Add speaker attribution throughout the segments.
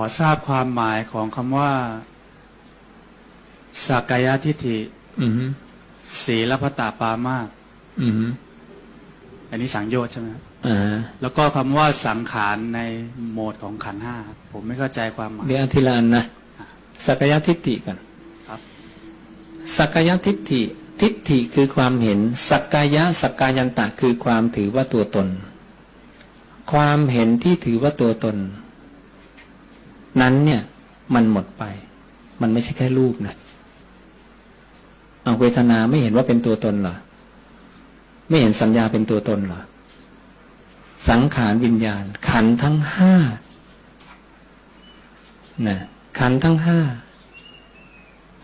Speaker 1: อทราบความหมายของคำว่า สักกายทิฏฐิ
Speaker 2: อือฮึ
Speaker 1: ศีลพัตตปามาส
Speaker 2: อือฮึ
Speaker 1: อันนี้สังโยชน์ใช่ไหมครับ
Speaker 2: อ่าฮะ
Speaker 1: แล้วก็คำว่าสังขารในโหมดของขันธ์ห้าครับผมไม่เข้าใจความหมาย
Speaker 2: เดี๋ยวอธิลานนะสักกายทิฏฐิกัน
Speaker 1: ครับ
Speaker 2: สักกายทิฏฐิทิฏฐิคือความเห็น สักกายะสักกายันตะคือความถือว่าตัวตน ความเห็นที่ถือว่าตัวตน นั้นเนี่ย มันหมดไป มันไม่ใช่แค่รูปนะเอาเวทนาไม่เห็นว่าเป็นตัวตนเหรอ ไม่เห็นสัญญาเป็นตัวตนเหรอ สังขารวิญญาณ ขันทั้งห้านะขันทั้งห้า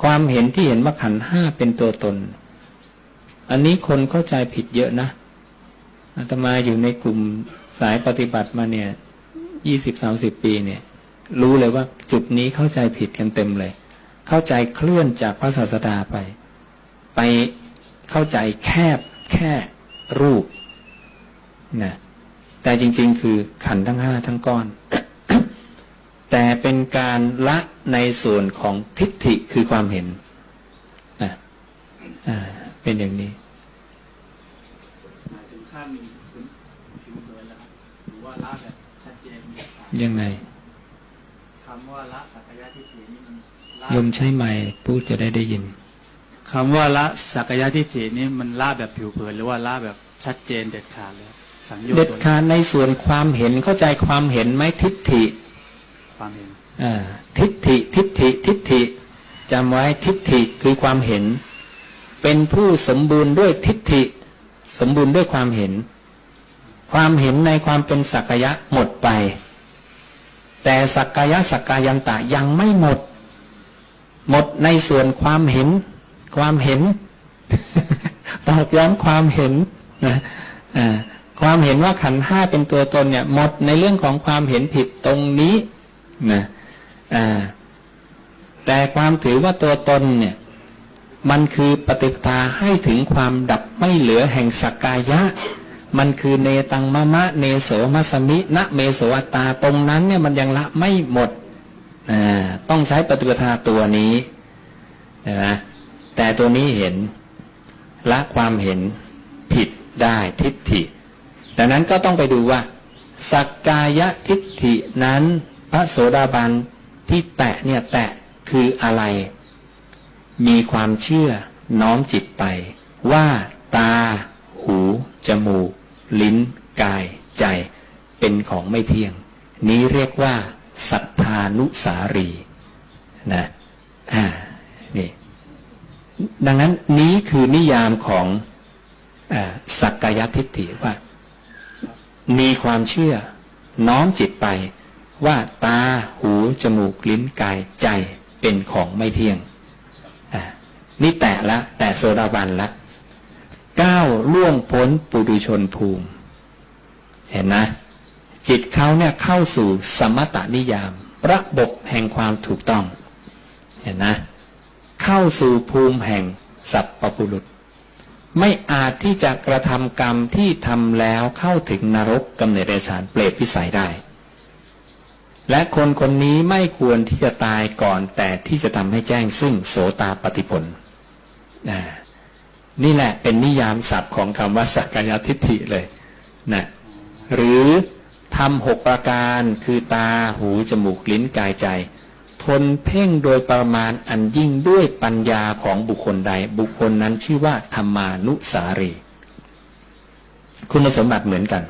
Speaker 2: ความเห็นที่เห็นว่าขันห้าเป็นตัวตน อันนี้คนเข้าใจผิดเยอะนะอาตมาอยู่ในกลุ่มสายปฏิบัติมาเนี่ยยี่สิบสามสิบปีเนี่ย รู้เลยว่าจุดนี้เข้าใจผิดกันเต็มเลย เข้าใจเคลื่อนจากพระศาสดาไป ไปเข้าใจแคบแค่รูปนะแต่จริง ๆ คือขันธ์ทั้งห้าทั้งก้อน แต่เป็นการละในส่วนของทิฏฐิคือความเห็นนะอ่าเป็นอย่างนี้
Speaker 1: หมายถึงขั้นผิวเผินแล้วครับหรือว่าละแบบชัดเจนมีหลักฐาน
Speaker 2: ยังไง
Speaker 1: คำว่าละสักกายทิฏฐินี่มันละ
Speaker 2: โยมใช้ไม้พูดจะได้ได้ยิน
Speaker 1: คำว่าละสักกายทิฏฐินี่มันละแบบผิวเผินหรือว่าละแบบชัดเจนเด็ดขาดเลยสังโยชน์
Speaker 2: เด็ด
Speaker 1: ตัวนี้
Speaker 2: ขาดในส่วนความเห็นเข้าใจความเห็นไหมทิฏฐิ
Speaker 1: ความเห็น
Speaker 2: อ่าทิฏฐิทิฏฐิทิฏฐิจำไว้ทิฏฐิคือความเห็น เป็นผู้สมบูรณ์ด้วยทิฏฐิ สมบูรณ์ด้วยความเห็น ความเห็นในความเป็นสักกายะหมดไป แต่สักกายะสักกายันตะยังไม่หมด หมดในส่วนความเห็น ความเห็นตอกย้ำความเห็นนะความเห็นว่าขันห้าเป็นตัวตนเนี่ย หมดในเรื่องของความเห็นผิดตรงนี้นะแต่ความถือว่าตัวตนเนี่ย มันคือปฏิปทาให้ถึงความดับไม่เหลือแห่งสักกายะ มันคือเนตังมะมะเนโสมัสมิณเมโสวตาตรงนั้นเนี่ยมันยังละไม่หมดต้องใช้ปฏิปทาตัวนี้นไหมแต่ตัวนี้เห็นละความเห็นผิดได้ทิฏฐิดังนั้นก็ต้องไปดูว่า สักกายทิฏฐินั้นพระโสดาบันที่แตะเนี่ยแตะคืออะไร มีความเชื่อน้อมจิตไป ว่าตา หู จมูก ลิ้น กาย ใจ เป็นของไม่เที่ยง นี้เรียกว่า สัทธานุสารีนะอ่านี่ดังนั้นนี้คือนิยามของอสักกายทิฏฐิว่า มีความเชื่อ น้อมจิตไปว่าตาหู จมูก ลิ้นกายใจเป็นของไม่เที่ยงนี่แตะละ แต่โซดาบันละ ก้าวล่วงพ้นปุถุชนภูมิ เห็นนะจิตเขาเนี่ยเข้าสู่สมตนิยาม ระบบแห่งความถูกต้อง เห็นนะ เข้าสู่ภูมิแห่งสัพปปุรุษ ไม่อาจที่จะกระทำกรรมที่ทำแล้วเข้าถึงนรกกำเนิดเดชานเปรตพิสัยได้ และคนคนนี้ไม่ควรที่จะตายก่อนแต่ที่จะทำให้แจ้งซึ่งโสตาปฏิผลอ่า นี่แหละเป็นนิยามศัพท์ของคำว่าสักกายทิฏฐิเลยนะหรือทำหกประการคือตาหูจมูกลิ้นกายใจ ทนเพ่งโดยประมาณอันยิ่งด้วยปัญญาของบุคคลใด บุคคลนั้นชื่อว่าธรรมานุสารี คุณสมบัติเหมือนกัน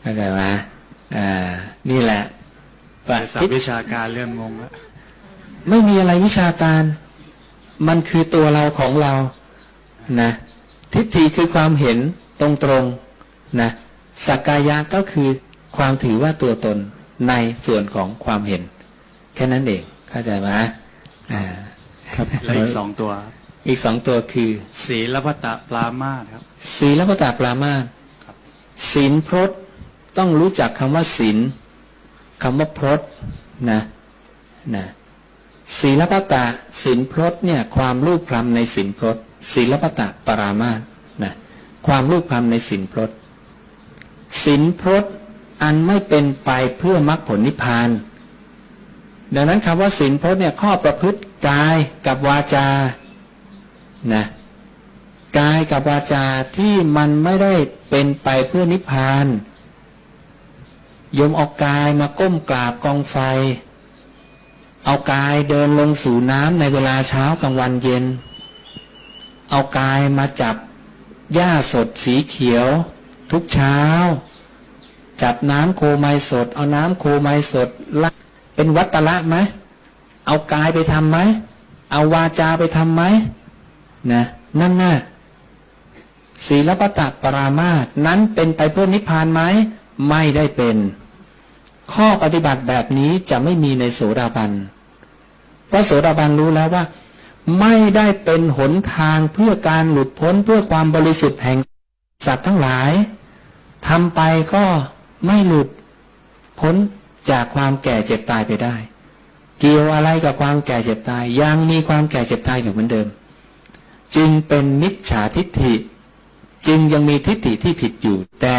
Speaker 2: เข้าใจไหมอ่านี่แหละป
Speaker 1: แต่ศัพ
Speaker 2: ฏิ
Speaker 1: ท์วิชาการเริ่มงงแล้ว
Speaker 2: ไม่มีอะไรวิชาการ มันคือตัวเราของเรานะทิฏฐิคือความเห็นตรงๆนะสักกายะก็คือความถือว่าตัวตนในส่วนของความเห็น แค่นั้นเองเข้าใจไหมอ่า
Speaker 1: และอีกสองตัว
Speaker 2: อีกสองตัวคือ
Speaker 1: ศีลพัตตปรามาสครับ
Speaker 2: ศีลปตาปรามาส
Speaker 1: ครับ
Speaker 2: ศีลพรตต้องรู้จักคำว่าศีลคำว่าพรตนะนะ ศีลปตะศีลพรตเนี่ยความรูปพรำในศีลพรตศีลปตะปรามาสนะความรูปพรำในศีลพรตศีลพรตอันไม่เป็นไปเพื่อมรรคผลนิพพาน ดังนั้นคำว่าศีลพจน์เนี่ยข้อประพฤติกายกับวาจานะกายกับวาจาที่มันไม่ได้เป็นไปเพื่อนิพพานยมเอากายมาก้มกราบกองไฟ เอากายเดินลงสู่น้ำในเวลาเช้ากลางวันเย็น เอากายมาจับหญ้าสดสีเขียว ทุกเช้า จับน้ำโคไมสด เอาน้ำโคไมสดละเป็นวัตละไหมเอากายไปทำไหมเอาวาจาไปทำไหมนะนั่นน่ะศีลปตะปรามาสนั้นเป็นไปเพื่อนิพพานไหมไม่ได้เป็น ข้อปฏิบัติแบบนี้จะไม่มีในโสดาบัน ราะโสดาบันรู้แล้วว่า ไม่ได้เป็นหนทางเพื่อการหลุดพ้นเพื่อความบริสุทธิ์แห่งสัตว์ทั้งหลายทำไปก็ไม่หลุดพ้นจากความแก่เจ็บตายไปได้ เกี่ยวอะไรกับความแก่เจ็บตาย ยังมีความแก่เจ็บตายอยู่เหมือนเดิม จึงเป็นมิจฉาทิฏฐิ จึงยังมีทิฏฐิที่ผิดอยู่ แต่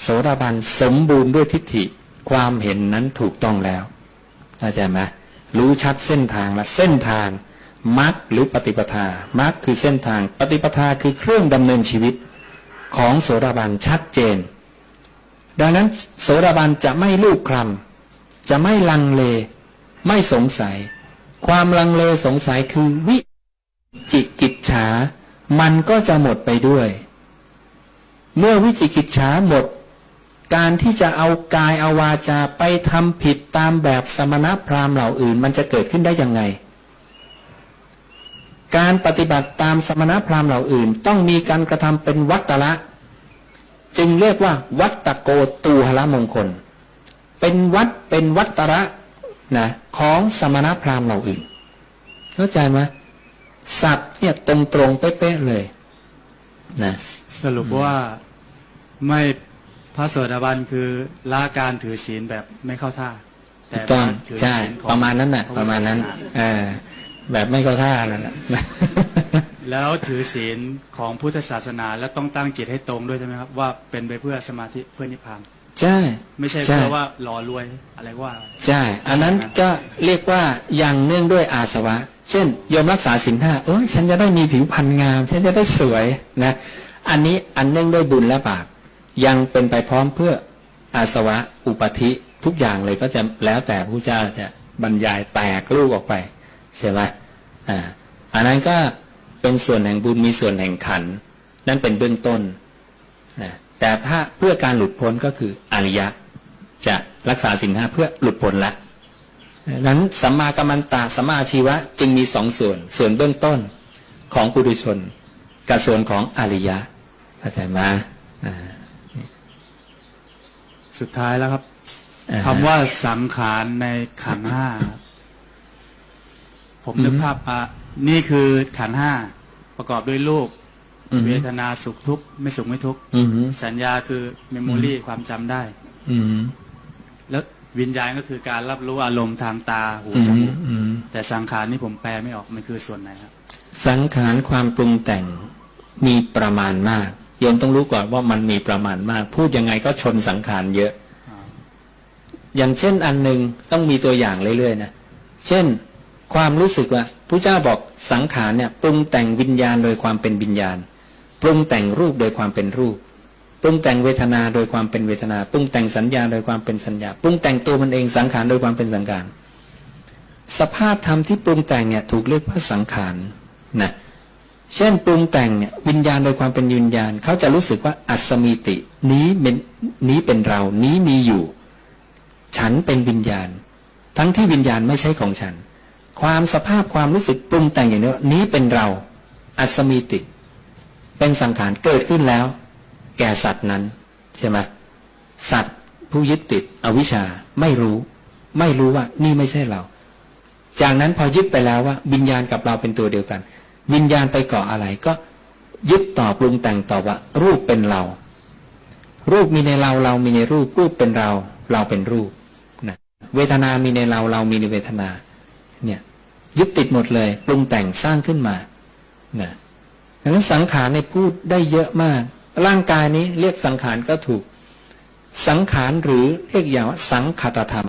Speaker 2: โสดาบันสมบูรณ์ด้วยทิฏฐิความเห็นนั้นถูกต้องแล้วเข้าใจไหม รู้ชัดเส้นทางละเส้นทางมรรคหรือปฏิปทามรรคคือเส้นทางปฏิปทาคือเครื่องดำเนินชีวิตของโสดาบันชัดเจน ดังนั้นโสดาบันจะไม่ลูกคลำจะไม่ลังเล ไม่สงสัย ความลังเลสงสัยคือวิจิกิจฉา มันก็จะหมดไปด้วย เมื่อวิจิกิจฉาหมด การที่จะเอากายเอาวาจาไปทำผิดตามแบบสมณพราหมณ์เหล่าอื่น มันจะเกิดขึ้นได้ยังไง การปฏิบัติตามสมณพราหมณ์เหล่าอื่น ต้องมีการกระทำเป็นวัตตละ จึงเรียกว่า วัตตโกตูหละมงคล เป็นวัดเป็นวัตตระนะของสมณพราหมณ์เหล่าอื่น เข้าใจไหมสับเนี่ยตรงตรงเป๊ะๆเลยนะ
Speaker 3: สรุปว่าไม่ พระโสดาบันคือละการถือศีลแบบไม่เข้าท่า
Speaker 2: ถูกต้อง
Speaker 3: ถือ
Speaker 2: ใช่
Speaker 3: ศีลของ
Speaker 2: ประมาณนั้นน่ะ
Speaker 3: พ
Speaker 2: ประมาณนั้น
Speaker 3: พุทธศส
Speaker 2: เออแบบไม่เข้าท่านั่นแหละ
Speaker 3: แล้วถือศีลของพุทธศาสนาแล้วต้องตั้งจิตให้ตรงด้วยใช่ไหมครับ ว่าเป็นไปเพื่อสมาธิเพื่อนิพพาน
Speaker 2: ใช่
Speaker 3: ไม่ใช่
Speaker 2: ใช่
Speaker 3: เพื่อว่าหล่อรวยอะไรว่า
Speaker 2: ใช่ อันนั้นก็เรียกว่ายังเนื่องด้วยอาสวะ เช่นโยมรักษาศีลห้าเอ้ยฉันจะได้มีผิวพรรณงาม ฉันจะได้สวยนะ อันนี้อันเนื่องด้วยบุญและบาป ยังเป็นไปพร้อมเพื่ออาสวะอุปธิทุกอย่างเลยก็จะแล้วแต่พระเจ้าจะบรรยายแตกลูกออกไปใช่ไหมอ่าอันนั้นก็เป็นส่วนแห่งบุญมีส่วนแห่งขัน นั่นเป็นเบื้องต้นนะแต่ถ้าเพื่อการหลุดพ้นก็คืออริยะ จะรักษาสิ่งห้าเพื่อหลุดพ้นละนั้นสัมมากัมมันตะสัมมาอาชีวะจึงมีสองส่วน ส่วนเบื้องต้นของปุถุชน กับส่วนของอริยะเข้าใจไหมอ่า
Speaker 3: สุดท้ายแล้วครับ
Speaker 2: อ่าฮะ
Speaker 3: คำว่าสังขารในขันธ์ห้าครับผมนึกภาพอะนี่คือขันธ์ห้าประกอบด้วยรูป
Speaker 2: อือฮึ
Speaker 3: เวทนาสุขทุกข์ไม่สุขไม่ทุกข์
Speaker 2: อือหือ
Speaker 3: สัญญาคือเมมโมรีความจำได้
Speaker 2: อือหือ
Speaker 3: แล้ววิญญาณก็คือการรับรู้อารมณ์ทางตาหู
Speaker 2: อือ
Speaker 3: จ
Speaker 2: หือ
Speaker 3: มูก
Speaker 2: อือหือ
Speaker 3: แต่สังขารนี่ผมแปลไม่ออกมันคือส่วนไหนครับ
Speaker 2: สังขารความปรุงแต่งมีประมาณมากโยมต้องรู้ก่อนว่ามันมีประมาณมาก พูดยังไงก็ชนสังขารเยอะ
Speaker 3: อ
Speaker 2: ย่างเช่นอันหนึ่งต้องมีตัวอย่างเรื่อยๆนะเช่น ความรู้สึกว่าพระเจ้าบอกสังขารเนี่ยปรุงแต่งวิญญาณโดยความเป็นวิญญาณ ปรุงแต่งรูปโดยความเป็นรูป ปรุงแต่งเวทนาโดยความเป็นเวทนา ปรุงแต่งสัญญาโดยความเป็นสัญญา ปรุงแต่งตัวมันเองสังขารโดยความเป็นสังขารสภาพธรรมที่ปรุงแต่งเนี่ยถูกเรียกว่าสังขารนะ เช่นปรุงแต่งเนี่ยวิญญาณโดยความเป็นวิญญาณเขาจะรู้สึกว่าอัศมีติ นี้เป็นนี้เป็นเรา นี้มีอยู่ ฉันเป็นวิญญาณ ทั้งที่วิญญาณไม่ใช่ของฉัน ความสภาพความรู้สึกปรุงแต่งอย่างนี้นี้เป็นเรา อัศมีติ เป็นสังขารเกิดขึ้นแล้ว แก่สัตว์นั้นใช่ไหมสัตว์ผู้ยึดติดอวิชชาไม่รู้ ไม่รู้ว่านี่ไม่ใช่เรา จากนั้นพอยึดไปแล้วว่าวิญญาณกับเราเป็นตัวเดียวกัน วิญญาณไปเกาะอะไรก็ยึดต่อปรุงแต่งต่อว่า รูปเป็นเรา รูปมีในเราเรามีในรูป รูปเป็นเรา เราเป็นรูปนะเวทนามีในเราเรามีในเวทนา เนี่ยยึดติดหมดเลย ปรุงแต่งสร้างขึ้นมานะดังนั้นสังขารในพูดได้เยอะมาก ร่างกายนี้เรียกสังขารก็ถูก สังขารหรือเรียกอย่างว่าสังคตธรรม